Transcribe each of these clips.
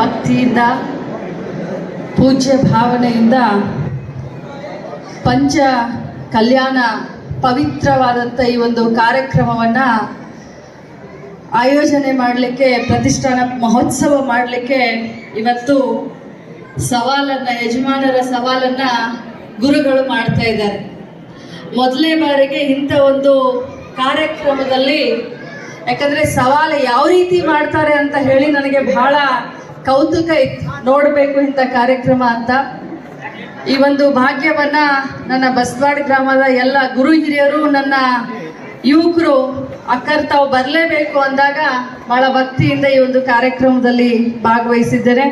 ಭಕ್ತಿಯಿಂದ, ಪೂಜ್ಯ ಭಾವನೆಯಿಂದ ಪಂಚ ಕಲ್ಯಾಣ ಪವಿತ್ರವಾದಂಥ ಈ ಒಂದು ಕಾರ್ಯಕ್ರಮವನ್ನು ಆಯೋಜನೆ ಮಾಡಲಿಕ್ಕೆ, ಪ್ರತಿಷ್ಠಾನ ಮಹೋತ್ಸವ ಮಾಡಲಿಕ್ಕೆ ಇವತ್ತು ಸವಾಲನ್ನು, ಯಜಮಾನರ ಸವಾಲನ್ನು ಗುರುಗಳು ಮಾಡ್ತಾ ಇದ್ದಾರೆ. ಮೊದಲನೇ ಬಾರಿಗೆ ಇಂಥ ಒಂದು ಕಾರ್ಯಕ್ರಮದಲ್ಲಿ, ಯಾಕಂದರೆ ಸವಾಲು ಯಾವ ರೀತಿ ಮಾಡ್ತಾರೆ ಅಂತ ಹೇಳಿ ನನಗೆ ಬಹಳ ಕೌತುಕ ಇತ್ತು ನೋಡಬೇಕು ಇಂಥ ಕಾರ್ಯಕ್ರಮ ಅಂತ. ಈ ಒಂದು ಭಾಗ್ಯವನ್ನ ನನ್ನ ಬಸ್ವಾಡ್ ಗ್ರಾಮದ ಎಲ್ಲ ಗುರು ಹಿರಿಯರು, ನನ್ನ ಯುವಕರು, ಅಕ್ಕರ್ ತಾವು ಬರಲೇಬೇಕು ಅಂದಾಗ ಬಹಳ ಭಕ್ತಿಯಿಂದ ಈ ಒಂದು ಕಾರ್ಯಕ್ರಮದಲ್ಲಿ ಭಾಗವಹಿಸಿದ್ದೇನೆ.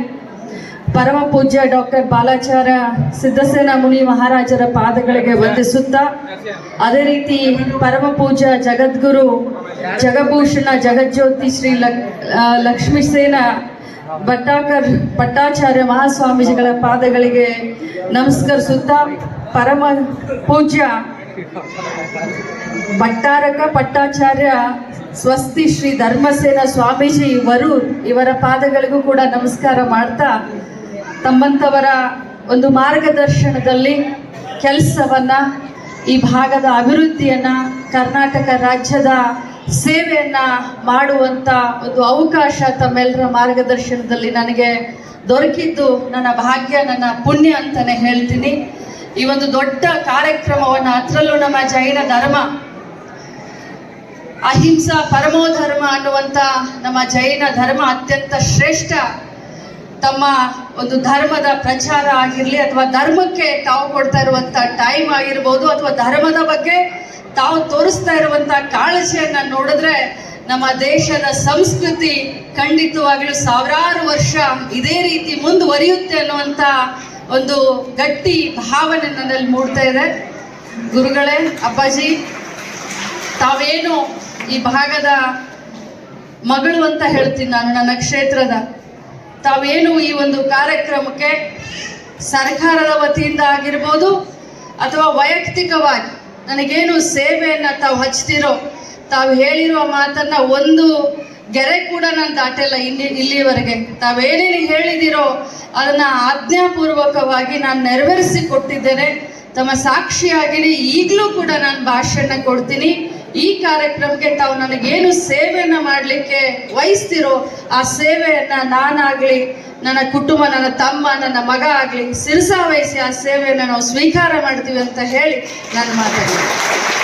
ಪರಮ ಪೂಜ್ಯ ಡಾಕ್ಟರ್ ಬಾಲಾಚಾರ ಸಿದ್ಧಸೇನ ಮುನಿ ಮಹಾರಾಜರ ಪಾದಗಳಿಗೆ ವಂದಿಸುತ್ತಾ, ಅದೇ ರೀತಿ ಪರಮ ಪೂಜ್ಯ ಜಗದ್ಗುರು ಜಗಭೂಷಣ ಜಗಜ್ಯೋತಿ ಶ್ರೀ ಲಕ್ ಲಕ್ಷ್ಮೀಸೇನ ಭಟ್ಟಾಕರ್ ಭಟ್ಟಾಚಾರ್ಯ ಮಹಾಸ್ವಾಮೀಜಿಗಳ ಪಾದಗಳಿಗೆ ನಮಸ್ಕರಿಸುತ್ತಾ ಪರಮ ಪೂಜ್ಯ ಭಟ್ಟಾರಕ ಪಟ್ಟಾಚಾರ್ಯ ಸ್ವಸ್ತಿ ಶ್ರೀ ಧರ್ಮಸೇನ ಸ್ವಾಮೀಜಿ ಇವರು ಇವರ ಪಾದಗಳಿಗೂ ಕೂಡ ನಮಸ್ಕಾರ ಮಾಡ್ತಾ ತಮ್ಮಂಥವರ ಒಂದು ಮಾರ್ಗದರ್ಶನದಲ್ಲಿ ಕೆಲಸವನ್ನ ಈ ಭಾಗದ ಅಭಿವೃದ್ಧಿಯನ್ನ ಕರ್ನಾಟಕ ರಾಜ್ಯದ ಸೇವೆಯನ್ನ ಮಾಡುವಂತ ಒಂದು ಅವಕಾಶ ತಮ್ಮೆಲ್ಲರ ಮಾರ್ಗದರ್ಶನದಲ್ಲಿ ನನಗೆ ದೊರಕಿದ್ದು ನನ್ನ ಭಾಗ್ಯ, ನನ್ನ ಪುಣ್ಯ ಅಂತಾನೆ ಹೇಳ್ತೀನಿ. ಈ ಒಂದು ದೊಡ್ಡ ಕಾರ್ಯಕ್ರಮವನ್ನು ಅದರಲ್ಲೂ ನಮ್ಮ ಜೈನ ಧರ್ಮ, ಅಹಿಂಸಾ ಪರಮೋಧರ್ಮ ಅನ್ನುವಂಥ ನಮ್ಮ ಜೈನ ಧರ್ಮ ಅತ್ಯಂತ ಶ್ರೇಷ್ಠ ತಮ್ಮ ಒಂದು ಧರ್ಮದ ಪ್ರಚಾರ ಆಗಿರಲಿ ಅಥವಾ ಧರ್ಮಕ್ಕೆ ತಾವು ಕೊಡ್ತಾ ಇರುವಂಥ ಟೈಮ್ ಆಗಿರ್ಬೋದು ಅಥವಾ ಧರ್ಮದ ಬಗ್ಗೆ ತಾವು ತೋರಿಸ್ತಾ ಇರುವಂಥ ಕಾಳಜಿಯನ್ನು ನೋಡಿದ್ರೆ ನಮ್ಮ ದೇಶದ ಸಂಸ್ಕೃತಿ ಖಂಡಿತವಾಗಲೂ ಸಾವಿರಾರು ವರ್ಷ ಇದೇ ರೀತಿ ಮುಂದುವರಿಯುತ್ತೆ ಅನ್ನುವಂಥ ಒಂದು ಗಟ್ಟಿ ಭಾವನೆ ನನ್ನಲ್ಲಿ ಮೂಡ್ತಾ ಇದೆ. ಗುರುಗಳೇ, ಅಪ್ಪಾಜಿ, ತಾವೇನು ಈ ಭಾಗದ ಮಗಳು ಅಂತ ಹೇಳ್ತೀನಿ ನಾನು, ನನ್ನ ಕ್ಷೇತ್ರದ. ತಾವೇನು ಈ ಒಂದು ಕಾರ್ಯಕ್ರಮಕ್ಕೆ ಸರ್ಕಾರದ ವತಿಯಿಂದ ಆಗಿರ್ಬೋದು ಅಥವಾ ವೈಯಕ್ತಿಕವಾಗಿ ನನಗೇನು ಸೇವೆಯನ್ನು ತಾವು ಹಚ್ತಿರೋ, ತಾವು ಹೇಳಿರುವ ಮಾತನ್ನು ಒಂದು ಗೆರೆ ಕೂಡ ನಾನು ದಾಟಿಲ್ಲ ಇಲ್ಲಿ, ಇಲ್ಲಿವರೆಗೆ. ತಾವೇನೇನು ಹೇಳಿದಿರೋ ಅದನ್ನು ಆಜ್ಞಾಪೂರ್ವಕವಾಗಿ ನಾನು ನೆರವೇರಿಸಿ ಕೊಟ್ಟಿದ್ದೇನೆ ತಮ್ಮ ಸಾಕ್ಷಿಯಾಗಿರಿ. ಈಗಲೂ ಕೂಡ ನಾನು ಭಾಷಣ ಕೊಡ್ತೀನಿ. ಈ ಕಾರ್ಯಕ್ರಮಕ್ಕೆ ತಾವು ನನಗೇನು ಸೇವೆಯನ್ನು ಮಾಡಲಿಕ್ಕೆ ವಹಿಸ್ತಿರೋ ಆ ಸೇವೆಯನ್ನು ನಾನಾಗಲಿ, ನನ್ನ ಕುಟುಂಬ, ನನ್ನ ತಮ್ಮ, ನನ್ನ ಮಗ ಆಗಲಿ, ಸಿರ್ಸಾ ವಹಿಸಿ ಆ ಸೇವೆಯನ್ನು ನಾವು ಸ್ವೀಕಾರ ಮಾಡ್ತೀವಿ ಅಂತ ಹೇಳಿ ನಾನು ಮಾತಾಡ್ತೀನಿ.